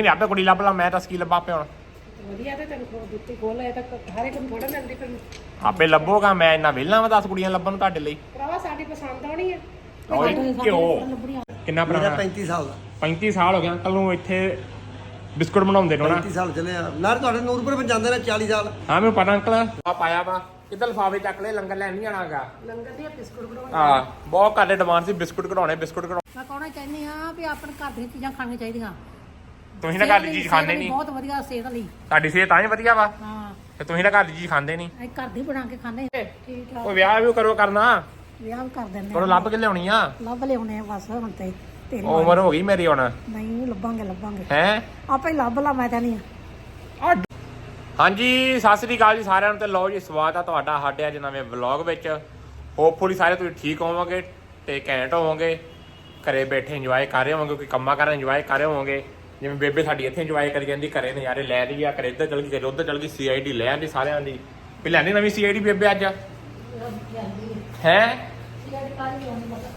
ਨਹੀਂ ਆਪੇ ਕੁੜੀ ਲੱਭ ਲਾ ਮੈਂ ਤਾਂ ਕੀ ਲੱਭਾ ਪਿਆ ਹੁਣ। ਵਧੀਆ ਤੇ ਤੈਨੂੰ ਖੋ ਦਿੱਤੀ ਖੋਲ ਇਹ ਤਾਂ ਹਰ ਇੱਕ ਨੂੰ ਥੋੜਾ ਮਿਲਦੀ ਫਿਰ। ਆਪੇ ਲੱਭੋਗਾ ਮੈਂ ਇੰਨਾ ਵਿਹਲਾ ਵਾ 10 ਕੁੜੀਆਂ ਲੱਭਣ ਨੂੰ ਤੁਹਾਡੇ ਲਈ। ਭਰਾਵਾ ਸਾਡੀ ਪਸੰਦ ਆਉਣੀ ਹੈ ਓਏ ਕਿਉਂ ਕਿੰਨਾ ਮੇਰਾ ਪੁਰਾਣਾ 35 ਸਾਲ ਦਾ। 35 ਸਾਲ ਹੋ ਗਿਆ ਕੱਲ ਨੂੰ ਇੱਥੇ ਬਿਸਕੁਟ ਬਣਾਉਂਦੇ ਨੇ ਨਾ। 35 ਸਾਲ ਚੱਲੇ ਆ। ਨਾ ਤੁਹਾਡੇ ਨੂਰਪੁਰ ਵਿੱਚ ਜਾਂਦੇ ਨੇ 40 ਸਾਲ। ਹਾਂ ਮੈਨੂੰ ਪਤਾ ਅੰਕਲ। ਆ ਪਾਇਆ ਵਾ ਕਿੱਦਾਂ ਲਫਾਵੇ ਚੱਕ ਲੈ ਲੰਗਰ ਲੈਣ ਨਹੀਂ ਜਾਣਾਗਾ ਲੰਗਰ ਦੀਆਂ ਬਿਸਕੁਟ ਬਣਾਉਣ ਆ ਬਹੁਤ ਘੱਟ ਡਿਮਾਂਡ ਸੀ ਬਿਸਕੁਟ ਕਢਾਉਣੇ ਬਿਸਕੁਟ ਕਢਾਉਣੇ ਮੈਂ ਕਹਣਾ ਚਾਹੁੰਦੀ ਹਾਂ ਵੀ ਆਪਣੇ ਘਰ ਦੀਆਂ ਚੀਜ਼ਾਂ ਖਾਣੀਆਂ ਚਾਹੀਦੀਆਂ। ਤੁਸੀਂ ਨਾ ਘਰ ਦੀ ਚੀਜ਼ ਖਾਂਦੇ ਨਹੀਂ। ਬਹੁਤ ਵਧੀਆ ਸਿਹਤ ਲਈ। ਤੁਹਾਡੀ ਸਿਹਤ ਤਾਂ ਹੀ ਵਧੀਆ ਵਾ। ਹਾਂ। ਤੇ ਤੁਸੀਂ ਨਾ ਘਰ ਦੀ ਚੀਜ਼ ਖਾਂਦੇ ਨਹੀਂ। ਅਸੀਂ ਘਰ ਦੀ ਬਣਾ ਕੇ ਖਾਂਦੇ ਹਾਂ। ਠੀਕ ਆ। ਉਹ ਵਿਆਹ ਵੀ ਕਰੋ ਕਰਨਾ। ਵਿਆਹ ਵੀ ਕਰ ਦਿੰਦੇ ਤੁਹਾਨੂੰ ਲੱਭ ਕੇ ਲਿਆਉਣੀ ਆ। ਲੱਭ ਲਿਆਉਣੇ ਆ ਬਸ ਹੁਣ ਤੇ। ਤੇਰੀ ਉਮਰ ਹੋ ਗਈ ਮੇਰੀ ਹੁਣ। ਨਹੀਂ ਲੱਭਾਂਗੇ ਲੱਭਾਂਗੇ। ਹੈ? ਆਪੇ ਹੀ ਲੱਭ ਲਾ ਮੈਂ ਤਾਂ ਨਹੀਂ। ਹਾਂਜੀ ਸਤਿ ਸ੍ਰੀ ਅਕਾਲ ਜੀ ਸਾਰਿਆਂ ਨੂੰ ਤੇ ਲਓ ਜੀ ਸਵਾਗਤ ਆ ਤੁਹਾਡਾ ਸਾਡੇ ਅੱਜ ਨਵੇਂ ਵਲੌਗ ਵਿੱਚ। ਹੋਪਫੁਲੀ ਸਾਰੇ ਤੁਸੀਂ ਠੀਕ ਹੋਵੋਗੇ ਤੇ ਘੈਂਟ ਹੋਵੋਗੇ। ਘਰੇ ਬੈਠੇ ਇੰਜੋਏ ਕਰ ਰਹੇ ਹੋਵੋਗੇ ਕੋਈ ਕੰਮਾਂ ਕਰ ਇੰਜੋਏ ਕਰ ਰਹੇ ਹੋਵੋਗੇ। ਜਿਵੇਂ ਬੇਬੇ ਸਾਡੀ ਇੱਥੇ ਇੰਜੋਏ ਕਰੀ ਜਾਂਦੀ ਘਰੇ ਨਜ਼ਾਰੇ ਲੈ ਰਹੀ ਆ ਘਰੇ ਇੱਧਰ ਚਲ ਗਈ ਘਰੇ ਉੱਧਰ ਚਲ ਗਈ ਸੀਆਈਡੀ ਲੈ ਆਂਦੀ ਸਾਰਿਆਂ ਦੀ। ਵੀ ਲੈਣੀ ਨਵੀਂ ਸੀਆਈਡੀ ਬੇਬੇ ਅੱਜ? ਹੈ?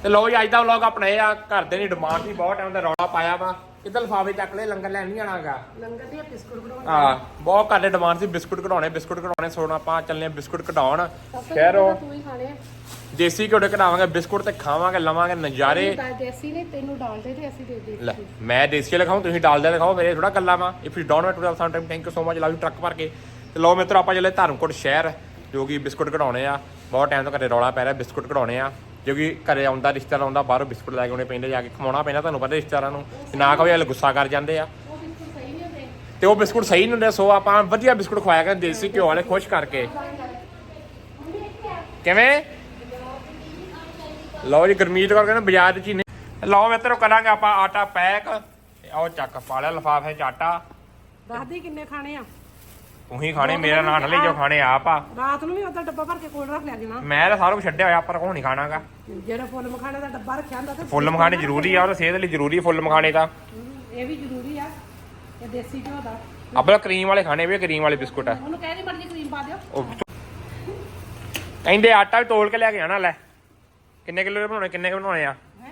ਤੇ ਲਓ ਜੀ ਅੱਜ ਦਾ ਵਲੌਗ ਆਪਣਾ ਇਹ ਆ ਘਰ ਦੇ ਦੀ ਡਿਮਾਂਡ ਸੀ ਬਹੁਤ ਟਾਈਮ ਦਾ ਰੌਲਾ ਪਾਇਆ ਵਾ। ਕਿੱਦਾਂ ਲਫਾਵੇ ਚੱਕ ਲੈ ਲੰਗਰ ਲੈਣ ਨਹੀਂ ਜਾਣਾਗਾ ਲੰਗਰ ਦੀਆਂ ਬਿਸਕੁਟ ਬਣਾਉਣ ਆ। ਬਹੁਤ ਘੱਟ ਡਿਮਾਂਡ ਸੀ ਬਿਸਕੁਟ ਕਢਾਉਣੇ ਬਿਸਕੁਟ ਕਢਾਉਣੇ ਸੋਣਾ ਆਪਾਂ ਚੱਲਨੇ ਬਿਸਕੁਟ ਕਢਾਉਣ। ਸ਼ਹਿਰੋ। ਤੂੰ ਹੀ ਖਾਣੇ ਦੇਸੀ ਘਿਓ ਦੇ ਕਢਾਵਾਂਗੇ ਬਿਸਕੁਟ ਤੇ ਖਾਵਾਂਗੇ ਲਵਾਂਗੇ ਨਜ਼ਾਰੇ। ਦੇਸੀ ਨੇ ਤੈਨੂੰ ਡਾਲਦੇ ਤੇ ਅਸੀਂ ਦੇ ਦੇ ਲੈ ਮੈਂ ਦੇਸੀ ਵਾਲੇ ਖਾਉਂ ਤੁਸੀਂ ਡਾਲਦੇ ਖਾਓ ਮੇਰੇ ਥੋੜਾ ਗੱਲਾਂ ਵਾ। If you don't to some time thank you so much love you truck ਭਰ ਕੇ। ਤੇ ਲਓ ਮਿੱਤਰੋ ਆਪਾਂ ਚੱਲੇ ਧਰਮਕੋਟ ਸ਼ਹਿਰ ਜੋ ਕਿ ਬਿਸਕੁਟ ਕਢਾਉਣੇ ਆ। ਬਹੁਤ ਟਾਈਮ ਤੋਂ ਘਰੇ ਰੌਲਾ ਪੈ ਰਿਹਾ ਬਿਸਕੁਟ ਕਢਾਉਣੇ ਆ। ਜੋ ਕਿ ਘਰੇ ਆਉਂਦਾ ਰਿਸ਼ਤੇਦਾਰ ਆਉਂਦਾ ਬਾਹਰੋਂ ਬਿਸਕੁਟ ਲੈ ਕੇ ਆਉਣੇ ਪੈਂਦੇ ਜਾ ਕੇ ਖਵਾਉਣਾ ਪੈਂਦਾ ਤੁਹਾਨੂੰ ਪਤਾ ਰਿਸ਼ਤੇਦਾਰਾਂ ਨੂੰ। ਨਾ ਕਹੋ ਇਹ ਗੁੱਸਾ ਕਰ ਜਾਂਦੇ ਆ। ਤੇ ਉਹ ਬਿਸਕੁਟ ਸਹੀ ਨਹੀਂ ਹੁੰਦੇ ਸੋ ਆਪਾਂ ਵਧੀਆ ਬਿਸਕੁਟ ਖਵਾਇਆ ਕਰਾਂ ਦੇਸੀ ਘਿਓ ਵਾਲੇ ਖੁਸ਼ ਕਰਕੇ। ਕਿਵੇਂ? ਲਓ ਜੀ ਗਰਮੀਤ ਕਰਕੇ ਨਾ ਬਾਜ਼ਾਰ ਚ ਹੀ ਨੇ। ਲਓ ਮਿੱਤਰੋ ਕਰਾਂਗੇ ਆਪਾਂ ਆਟਾ ਪੈਕ। ਆਓ ਚੱਕ ਪਾ ਲਿਆ ਲਫਾਫੇ ਚ ਆਟਾ। ਦੱਸਦੀ ਕਿੰਨੇ ਖਾਣੇ ਆ? ਤੂੰ ਹੀ ਖਾਣੇ ਮੇਰਾ ਨਾਂ। ਲਈ ਜੋ ਖਾਣੇ ਆਪ ਆ। ਰਾਤ ਨੂੰ ਵੀ ਉਹਦਾ ਡੱਬਾ ਭਰ ਕੇ ਕੋਲ ਰੱਖ ਲਿਆ ਜਣਾ ਮੈਂ ਤਾਂ ਸਾਰਾ ਕੁਝ ਛੱਡਿਆ ਹੋਇਆ ਪਰ ਕੋਹ ਨਹੀਂ ਖਾਣਾਗਾ। ਜਿਹੜਾ ਫੁੱਲ ਮਖਾਣੇ ਦਾ ਡੱਬਾ ਰੱਖਿਆ ਹੁੰਦਾ ਤੇ ਫੁੱਲ ਮਖਾਣੇ ਜ਼ਰੂਰੀ ਆ ਉਹ ਤਾਂ ਸਿਹਤ ਲਈ ਜ਼ਰੂਰੀ ਫੁੱਲ ਮਖਾਣੇ ਤਾਂ। ਇਹ ਵੀ ਜ਼ਰੂਰੀ ਆ ਇਹ ਦੇਸੀ ਘਿਓ ਦਾ। ਆਪਣਾ ਕਰੀਮ ਵਾਲੇ ਖਾਣੇ ਵੀ ਕਰੀਮ ਵਾਲੇ ਬਿਸਕੁਟ ਆ। ਉਹਨੂੰ ਕਹਿ ਦੇ ਮਰਜ਼ੀ ਕਰੀਮ ਪਾ ਦਿਓ। ਕਹਿੰਦੇ ਆਟਾ ਵੀ ਤੋਲ ਕੇ ਲੈ ਕੇ ਆਣਾ ਲੈ। ਕਿੰਨੇ ਕਿਲੋ ਦੇ ਬਣਾਉਣੇ? ਕਿੰਨੇ ਕੁ ਬਣਾਉਣੇ ਆ? ਹੈ?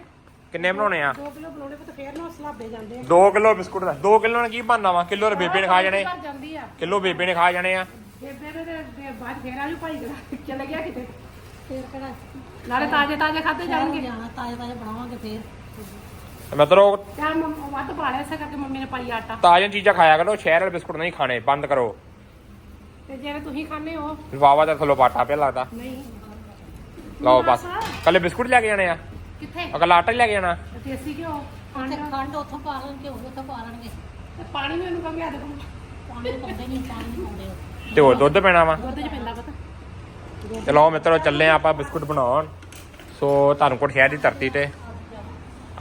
ਕਿੰਨੇ ਬਣਾਉਣੇ ਆ? 2 ਕਿਲੋ ਬਣਾਉਣੇ ਪੁੱਤ ਫੇਰ ਨਾ ਸਲਾਬੇ ਜਾਂਦੇ ਆ। 2 ਕਿਲੋ ਬਿਸਕੁਟ ਦਾ। 2 ਕਿਲੋ ਨਾਲ ਕੀ ਬਣਨਾ ਵਾ? ਕਿਲੋ ਦੇ ਬੇਬੇ ਨੇ ਖਾ ਜਾਣੇ। ਘਰ ਜਾਂਦੀ ਆ। ਕਿਲੋ ਬੇਬੇ ਨੇ ਖਾ ਜਾਣੇ ਆ। ਬੇਬੇ ਦੇ ਬਾਅਦ ਫੇਰ ਆਜੂ ਭਾਈ ਜਰਾ ਚਲੇ ਗਿਆ ਕਿਤੇ। ਫੇਰ ਕਿਹੜਾ? ਨਾਲੇ ਤਾਜ਼ੇ ਤਾਜ਼ੇ ਖਾਦੇ ਜਾਣਗੇ। ਜਾਣਾ ਤਾਜ਼ੇ ਤਾਜ਼ੇ ਬਣਾਵਾਂਗੇ ਫੇਰ। ਮਤਲਬ ਚਾਹ ਮੰਮ- ਵੱਧ ਪਾ ਲਿਆ ਇਸੇ ਕਰਕੇ ਮੰਮੀ ਨੇ ਪਾਈ ਆਟਾ। ਤਾਜ਼ੀਆਂ ਚੀਜ਼ਾਂ ਖਾਇਆ ਕਰੋ ਸ਼ਹਿਰ ਵਾਲੇ ਬਿਸਕੁਟ ਨਹੀਂ ਖਾਣੇ ਬੰਦ ਕਰੋ। ਤੇ ਜਿਹੜੇ ਤੁਸੀਂ ਖਾਣੇ ਹੋ। ਵਾਵਾ ਦਾ ਥੱਲੋਂ ਪਾਟਾ ਪਿਆ ਲੱਗਦਾ। ਨਹੀਂ। ਲਓ ਬਸ। ਕੱਲੇ ਬਿਸਕੁਟ ਲੈ ਕੇ ਜਾਣੇ ਆ। ਕਿੱਥੇ? ਅਗਲਾ ਆਟਾ ਹੀ ਲੈ ਕੇ ਜਾਣਾ। ਦੇਸੀ ਘਿਓ ਤੇ ਖੰਡ ਖੰਡ ਉੱਥੋਂ ਪਾ ਲੈਣਗੇ ਉਹ ਉੱਥੋਂ ਪਾ ਲੈਣਗੇ। ਤੇ ਪਾਣੀ ਵੀ ਉਹਨੂੰ ਕਹਾਂਗੇ ਆ ਦੇਖੋ। ਪਾਣੀ ਪਾਉਂਦੇ ਨਹੀਂ ਪਾਣੀ ਨਹੀਂ ਪਾਉਂਦੇ ਉਹ। ਤੇ ਹੋਰ ਦੁੱਧ ਪੈਣਾ ਵਾ। ਦੁੱਧ 'ਚ ਪੈਂਦਾ ਪਤਾ। ਤੇ ਲਓ ਮਿੱਤਰੋ ਚੱਲੇ ਆ ਆਪਾਂ ਬਿਸਕੁਟ ਬਣਾਉਣ। ਸੋ ਧਰਮਕੋਟ ਸ਼ਹਿਰ ਦੀ ਧਰਤੀ ਤੇ।